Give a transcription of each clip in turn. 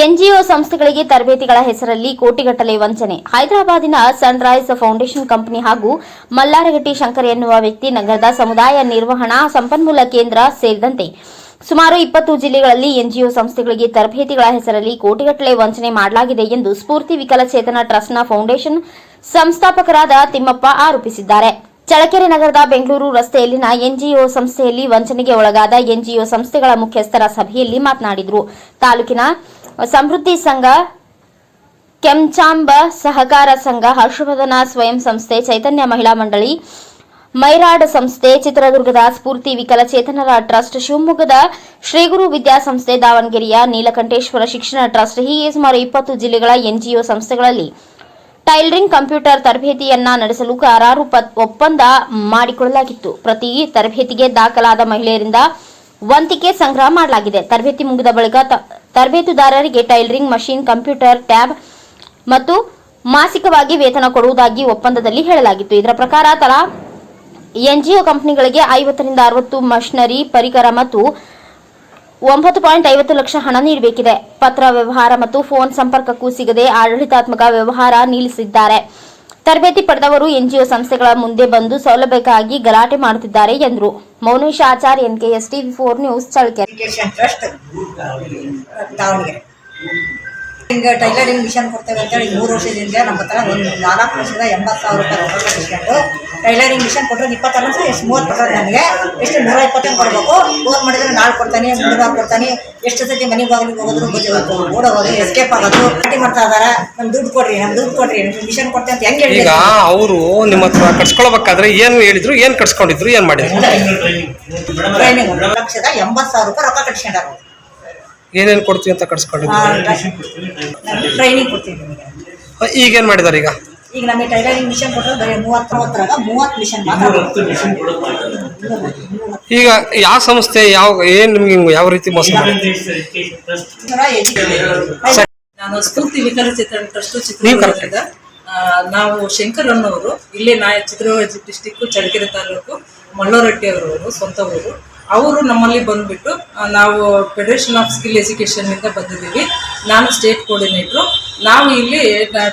NGO ಸಂಸ್ಥೆಗಳಿಗೆ ತರಬೇತಿಗಳ ಹೆಸರಲ್ಲಿ ಕೋಟಿಗಟ್ಟಲೆ ವಂಚನೆ. ಹೈದರಾಬಾದಿನ ಸನ್ರೈಸ್ ಫೌಂಡೇಶನ್ ಕಂಪನಿ ಹಾಗೂ ಮಲ್ಲಾರಗಟ್ಟಿ ಶಂಕರ್ ಎನ್ನುವ ವ್ಯಕ್ತಿ ನಗರದ ಸಮುದಾಯ ನಿರ್ವಹಣಾ ಸಂಪನ್ಮೂಲ ಕೇಂದ್ರ ಸೇರಿದಂತೆ ಸುಮಾರು ಇಪ್ಪತ್ತು ಜಿಲ್ಲೆಗಳಲ್ಲಿ ಎನ್ಜಿಒ ಸಂಸ್ಥೆಗಳಿಗೆ ತರಬೇತಿಗಳ ಹೆಸರಲ್ಲಿ ಕೋಟಿಗಟ್ಟಲೆ ವಂಚನೆ ಮಾಡಲಾಗಿದೆ ಎಂದು ಸ್ಫೂರ್ತಿ ವಿಕಲಚೇತನ ಟ್ರಸ್ಟ್ನ ಫೌಂಡೇಶನ್ ಸಂಸ್ಥಾಪಕರಾದ ತಿಮ್ಮಪ್ಪ ಆರೋಪಿಸಿದ್ದಾರೆ. ಚಳಕೆರೆ ನಗರದ ಬೆಂಗಳೂರು ರಸ್ತೆಯಲ್ಲಿನ ಎನ್ಜಿಒ ಸಂಸ್ಥೆಯಲ್ಲಿ ವಂಚನೆಗೆ ಒಳಗಾದ ಎನ್ಜಿಒ ಸಂಸ್ಥೆಗಳ ಮುಖ್ಯಸ್ಥರ ಸಭೆಯಲ್ಲಿ ಮಾತನಾಡಿದರು. ತಾಲೂಕಿನ ಸಮೃದ್ಧಿ ಸಂಘ, ಕೆಂಚಾಂಬ ಸಹಕಾರ ಸಂಘ, ಹರ್ಷವರ್ಧನ ಸ್ವಯಂ ಸಂಸ್ಥೆ, ಚೈತನ್ಯ ಮಹಿಳಾ ಮಂಡಳಿ, ಮೈರಾಡ್ ಸಂಸ್ಥೆ, ಚಿತ್ರದುರ್ಗದ ಸ್ಫೂರ್ತಿ ವಿಕಲಚೇತನರ ಟ್ರಸ್ಟ್, ಶಿವಮೊಗ್ಗದ ಶ್ರೀಗುರು ವಿದ್ಯಾಸಂಸ್ಥೆ ದಾವಣಗೆರೆಯ ನೀಲಕಂಠೇಶ್ವರ ಶಿಕ್ಷಣ ಟ್ರಸ್ಟ್, ಹೀಗೆ ಸುಮಾರು ಇಪ್ಪತ್ತು ಜಿಲ್ಲೆಗಳ ಎನ್ಜಿಒ ಸಂಸ್ಥೆಗಳಲ್ಲಿ ಟೈಲರಿಂಗ್ ಕಂಪ್ಯೂಟರ್ ತರಬೇತಿಯನ್ನ ನಡೆಸಲು ಕರಾರು ಒಪ್ಪಂದ ಮಾಡಿಕೊಳ್ಳಲಾಗಿತ್ತು. ಪ್ರತಿ ತರಬೇತಿಗೆ ದಾಖಲಾದ ಮಹಿಳೆಯರಿಂದ ವಂತಿಕೆ ಸಂಗ್ರಹ ಮಾಡಲಾಗಿದೆ. ತರಬೇತಿ ಮುಗಿದ ಬಳಿಕ ತರಬೇತುದಾರರಿಗೆ ಟೈಲರಿಂಗ್ ಮಷಿನ್, ಕಂಪ್ಯೂಟರ್, ಟ್ಯಾಬ್ ಮತ್ತು ಮಾಸಿಕವಾಗಿ ವೇತನ ಕೊಡುವುದಾಗಿ ಒಪ್ಪಂದದಲ್ಲಿ ಹೇಳಲಾಗಿತ್ತು. ಇದರ ಪ್ರಕಾರ, ತಲಾ ಎನ್ಜಿಒ ಕಂಪನಿಗಳಿಗೆ ಐವತ್ತರಿಂದ ಅರವತ್ತು ಮಷಿನರಿ ಪರಿಕರ ಮತ್ತು ಒಂಬತ್ತು ಪಾಯಿಂಟ್ ಐವತ್ತು ಲಕ್ಷ ಹಣ ನೀಡಬೇಕಿದೆ. ಪತ್ರ ವ್ಯವಹಾರ ಮತ್ತು ಫೋನ್ ಸಂಪರ್ಕಕ್ಕೂ ಸಿಗದೆ ಆಡಳಿತಾತ್ಮಕ ವ್ಯವಹಾರ ನಿಲ್ಲಿಸಿದ್ದಾರೆ. ತರಬೇತಿ ಪಡೆದವರು ಎನ್ಜಿಒ ಸಂಸ್ಥೆಗಳ ಮುಂದೆ ಬಂದು ಸೌಲಭ್ಯಕ್ಕಾಗಿ ಗಲಾಟೆ ಮಾಡುತ್ತಿದ್ದಾರೆ ಎಂದರು. Mounesh Achar NKS TV four news ಚಳಕೆ ಹಿಂಗೆ ಟೈಲರಿಂಗ್ ಮಿಷನ್ ಕೊಡ್ತೇವೆ ಅಂತೇಳಿ ಮೂರು ವರ್ಷದಿಂದ ನಮ್ಮ ಹತ್ರ ಒಂದು ನಾಲ್ಕು ವರ್ಷದ ಎಂಬತ್ತು ಸಾವಿರ ರೂಪಾಯಿ ರೊಕ್ಕ ಕಟ್ಕೊಂಡು ಟೈಲರಿಂಗ್ ಮಿಷನ್ ಕೊಟ್ಟರೆ ಇಪ್ಪತ್ತಾರು ವರ್ಷ ಎಷ್ಟು ಮೂವತ್ತು ಕೊಟ್ಟರೆ ನನಗೆ ಎಷ್ಟು? ನೂರ ಇಪ್ಪತ್ತೊಂದು ಕೊಡಬೇಕು. ಫೋನ್ ಮಾಡಿದ್ರೆ ನಾಳೆ ಕೊಡ್ತಾನೆ ಮುಂದಿನ ಕೊಡ್ತಾನೆ. ಎಷ್ಟು ಸತಿ ಮನೆ ಬಾಗಿಲಿಗೆ ಹೋಗೋದ್ರು ಬಂದು ಓಡೋಗೋದು ಎಸ್ಕೇಪ್ ಆಗೋದು. ಪಾರ್ಟಿ ಮಾಡ್ತಾ ಇದಾರೆ ನಮ್ಮ ದುಡ್ಡು ಕೊಡ್ರಿ ನಮ್ಮ ದುಡ್ಡು ಕೊಡ್ರಿ. ಮಿಷನ್ ಕೊಡ್ತೇವೆ ಅಂತ ಹೆಂಗೆ ಈಗ ಅವರು ನಿಮ್ಮ ಹತ್ರ ಕಟ್ಸ್ಕೊಳ್ಬೇಕಾದ್ರೆ ಏನು ಹೇಳಿದ್ರು ಏನ್ ಕಟ್ಸ್ಕೊಂಡಿದ್ರು ಏನ್ ಮಾಡಿದ್ರು? ಟ್ರೈನಿಂಗ್ ಲಕ್ಷದ ಎಂಬತ್ತು ಸಾವಿರ ರೂಪಾಯಿ ರೊಕ್ಕ ಕಟ್ಸ್ಕೊಂಡಾರ. ಏನೇನ್ ಕೊಡ್ತೀವಿ ಅಂತ ಕಟ್ಸ್ಕೊಂಡಿದ್ದೀವಿ ಟ್ರೈನಿಂಗ್ ಕೊಡ್ತೀವಿ ನಿಮಗೆ. ಈಗ ಏನ್ ಮಾಡಿದಾರೆ ಈಗ? ಈಗ ನಮಗೆ ಟೈಲರಿಂಗ್ ಮಿಷನ್ ಕೊಟ್ಟರೆ ಬರೀ ಮೂವತ್ತು ಮೂವತ್ತರಾಗ ಮೂವತ್ತು ಮಿಷನ್ ಮಾತ್ರ ಈಗ ಯಾವ ಸಂಸ್ಥೆ ಯಾವ ಏನು ನಿಮ್ಗೆ ಯಾವ ರೀತಿ ಮೋಸ? ನಾನು ಸ್ಫೂರ್ತಿ ವಿಕಲಚೇತನ ಟ್ರಸ್ಟ್ ಚಿತ್ರದುರ್ಗದ ನಾವು ಶಂಕರ್ ಅನ್ನೋರು ಇಲ್ಲೇ ನಾ ಚಿತ್ರದುರ್ಗ ಡಿಸ್ಟಿಕ್ ಚಳ್ಳಕೆರೆ ತಾಲೂಕು ಮಳ್ಳೋರಟ್ಟಿ ಅವರವರು ಸ್ವಂತ ಊರು. ಅವರು ನಮ್ಮಲ್ಲಿ ಬಂದುಬಿಟ್ಟು ನಾವು ಫೆಡರೇಷನ್ ಆಫ್ ಸ್ಕಿಲ್ ಎಜುಕೇಷನ್ನಿಂದ ಬಂದಿದ್ದೀವಿ. ನಾನು ಸ್ಟೇಟ್ ಕೋಆರ್ಡಿನೇಟ್ರು ನಾವು ಇಲ್ಲಿ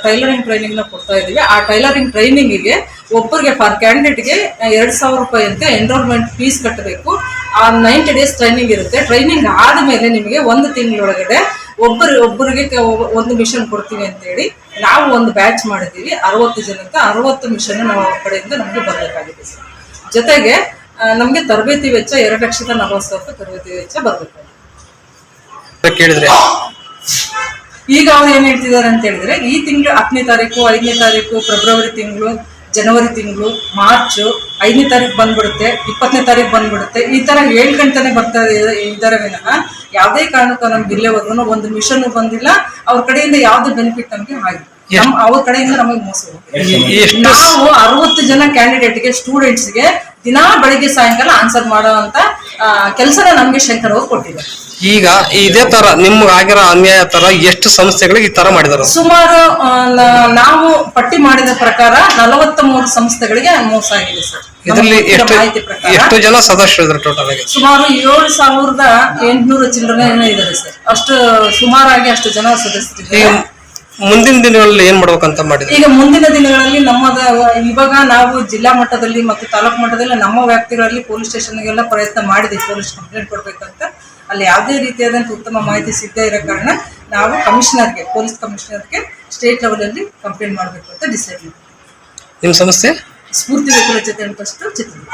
ಟೈಲರಿಂಗ್ ಟ್ರೈನಿಂಗ್ನ ಕೊಡ್ತಾ ಇದ್ದೀವಿ. ಆ ಟೈಲರಿಂಗ್ ಟ್ರೈನಿಂಗಿಗೆ ಒಬ್ಬರಿಗೆ ಫಾರ್ ಕ್ಯಾಂಡಿಡೇಟ್ಗೆ ಎರಡು ಸಾವಿರ ರೂಪಾಯಿ ಅಂತ ಎನ್ರೋಲ್ಮೆಂಟ್ ಫೀಸ್ ಕಟ್ಟಬೇಕು. ಆ ನೈಂಟಿ ಡೇಸ್ ಟ್ರೈನಿಂಗ್ ಇರುತ್ತೆ. ಟ್ರೈನಿಂಗ್ ಆದಮೇಲೆ ನಿಮಗೆ ಒಂದು ತಿಂಗಳೊಳಗಡೆ ಒಬ್ಬರು, ಒಬ್ಬರಿಗೆ ಒಂದು ಮಿಷನ್ ಕೊಡ್ತೀವಿ ಅಂತೇಳಿ ನಾವು ಒಂದು ಬ್ಯಾಚ್ ಮಾಡಿದ್ದೀವಿ. ಅರವತ್ತು ಜನಕ್ಕೆ ಅರವತ್ತು ಮಿಷನ್ ನಾವು ಅವ್ರ ಕಡೆಯಿಂದ ನಮಗೆ ಬರಬೇಕಾಗಿದೆ ಸರ್. ಜೊತೆಗೆ ನಮಗೆ ತರಬೇತಿ ವೆಚ್ಚ ಎರಡು ಲಕ್ಷದ ನಲವತ್ತು ಸಾವಿರ ತರಬೇತಿ ವೆಚ್ಚ ಬರಬೇಕು. ಕೇಳಿದ್ರೆ? ಈಗ ಅವ್ರು ಏನ್ ಹೇಳ್ತಿದ್ದಾರೆ ಅಂತ ಹೇಳಿದ್ರೆ ಈ ತಿಂಗಳು ಹತ್ತನೇ ತಾರೀಕು ಐದನೇ ತಾರೀಕು ಫೆಬ್ರವರಿ ತಿಂಗಳು ಜನವರಿ ತಿಂಗಳು ಮಾರ್ಚ್ ಐದನೇ ತಾರೀಕು ಬಂದ್ಬಿಡುತ್ತೆ ಇಪ್ಪತ್ತನೇ ತಾರೀಕು ಬಂದ್ಬಿಡುತ್ತೆ ಈ ತರ ಹೇಳ್ಕೊಂತಾನೆ ಬರ್ತಾ ಇದ್ದಾರೆ ವಿನಃ ಯಾವುದೇ ಕಾರಣಕ್ಕೂ ನಮ್ಗೆ ಇಲ್ಲೇವರೆಗೂ ಒಂದು ಮಿಷನ್ ಬಂದಿಲ್ಲ ಅವ್ರ ಕಡೆಯಿಂದ ಯಾವ್ದು ಬೆನಿಫಿಟ್ ನಮ್ಗೆ ಆಗಿದೆ ಅವ್ರ ಕಡೆಯಿಂದ ನಮಗೆ ಮೋಸ ನಾವು ಅರವತ್ತು ಜನ ಕ್ಯಾಂಡಿಡೇಟ್ಗೆ ಸ್ಟೂಡೆಂಟ್ಸ್ಗೆ ದಿನಾ ಬೆಳಿಗ್ಗೆ ಸಾಯಂಕಾಲ ಆನ್ಸರ್ ಮಾಡುವಂತ ಕೆಲಸನ ನಮ್ಗೆ ಶಂಕರ್ ಅವರು ಕೊಟ್ಟಿದ್ದಾರೆ. ಈಗ ಇದೇ ತರ ನಿಮ್ಗೆ ಆಗಿರೋ ಅನ್ಯಾಯ ತರ ಎಷ್ಟು ಸಂಸ್ಥೆಗಳಿಗೆ ಈ ತರ ಮಾಡಿದಾರೆ? ಸುಮಾರು ನಾವು ಪಟ್ಟಿ ಮಾಡಿದ ಪ್ರಕಾರ ನಲವತ್ತ ಮೂರು ಸಂಸ್ಥೆಗಳಿಗೆ ಮೋಸ ಆಗಿದೆ ಸರ್ ಇದರಲ್ಲಿ ಎಷ್ಟು ಮಾಹಿತಿ ಪ್ರಕಾರ ಎಷ್ಟು ಜನ ಸದಸ್ಯರು ಇದ್ರು ಟೋಟಲ್ ಆಗಿ? ಸುಮಾರು ಏಳು ಸಾವಿರದ ಎಂಟುನೂರು ಚಿಲ್ಲರೆ ಇದಾರೆ ಇದ್ದಾರೆ ಸರ್. ಅಷ್ಟು ಸುಮಾರಾಗಿ ಅಷ್ಟು ಜನ ಸದಸ್ಯರು ಮುಂದಿನ ದಿನಗಳಲ್ಲಿ ಏನ್ ಮಾಡ್ಬೇಕಂತ ಮಾಡಿದ್ರೆ? ಈಗ ಮುಂದಿನ ದಿನಗಳಲ್ಲಿ ನಮ್ಮದ ಇವಾಗ ನಾವು ಜಿಲ್ಲಾ ಮಟ್ಟದಲ್ಲಿ ಮತ್ತು ತಾಲೂಕು ಮಟ್ಟದಲ್ಲಿ ನಮ್ಮ ವ್ಯಾಪ್ತಿಗಳಲ್ಲಿ ಪೊಲೀಸ್ ಸ್ಟೇಷನ್ಗೆಲ್ಲ ಪ್ರಯತ್ನ ಮಾಡಿದ್ವಿ ಪೊಲೀಸ್ ಕಂಪ್ಲೇಂಟ್ ಕೊಡ್ಬೇಕಂತ. ಅಲ್ಲಿ ಯಾವುದೇ ರೀತಿಯಾದಂತಹ ಉತ್ತಮ ಮಾಹಿತಿ ಸಿಗದೇ ಇರೋ ಕಾರಣ ನಾವು ಕಮಿಷನರ್ಗೆ ಪೊಲೀಸ್ ಕಮಿಷನರ್ಗೆ ಸ್ಟೇಟ್ ಲೆವೆಲಲ್ಲಿ ಕಂಪ್ಲೇಂಟ್ ಮಾಡಬೇಕು ಅಂತ ಡಿಸೈಡ್ ಮಾಡಿ ನಿಮ್ಮ ಸಂಸ್ಥೆ ಸ್ಫೂರ್ತಿ ಜೊತೆ ಟ್ರಸ್ಟ್ ಚಿತ್ರದುರ್ಗ